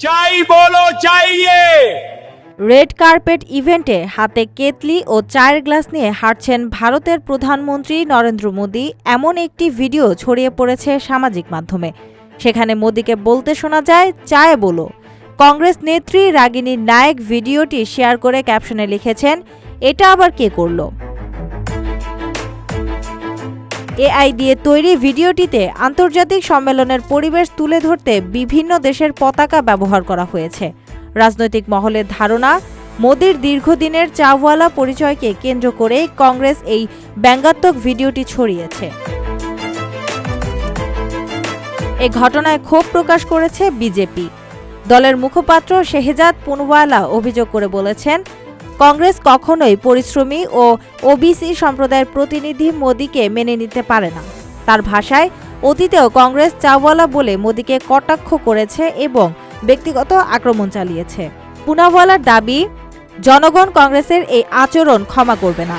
চাই বলো চাইয়ে রেড কার্পেট ইভেন্টে হাতে কেতলি ও চায়ের গ্লাস নিয়ে হাঁটছেন ভারতের প্রধানমন্ত্রী নরেন্দ্র মোদী। এমন একটি ভিডিও ছড়িয়ে পড়েছে সামাজিক মাধ্যমে। সেখানে মোদীকে বলতে শোনা যায়, চায় বলো। কংগ্রেস নেত্রী রাগিনী নায়ক ভিডিওটি শেয়ার করে ক্যাপশনে লিখেছেন, এটা আবার কে করল? এআই দিয়ে তৈরি ভিডিওটিতে আন্তর্জাতিক সম্মেলনের পরিবেশ তুলে ধরতে বিভিন্ন দেশের পতাকা ব্যবহার করা হয়েছে। রাজনৈতিক মহলের ধারণা, মোদির দীর্ঘদিনের চাওয়ালা পরিচয়কে কেন্দ্র করে কংগ্রেস এই ব্যঙ্গাত্মক ভিডিওটি ছড়িয়েছে। এ ঘটনায় ক্ষোভ প্রকাশ করেছে বিজেপি। দলের মুখপাত্র শেহজাদ পুনওয়ালা অভিযোগ করে বলেছেন কংগ্রেস কখনোই পরিশ্রমী ও ওবিসি সম্প্রদায়ের প্রতিনিধি মোদীকে মেনে নিতে পারে না। তার ভাষায়, অতীতেও কংগ্রেস চাওয়ালা বলে মোদীকে কটাক্ষ করেছে এবং ব্যক্তিগত আক্রমণ চালিয়েছে। পুনাওয়ালার দাবি, জনগণ কংগ্রেসের এই আচরণ ক্ষমা করবে না।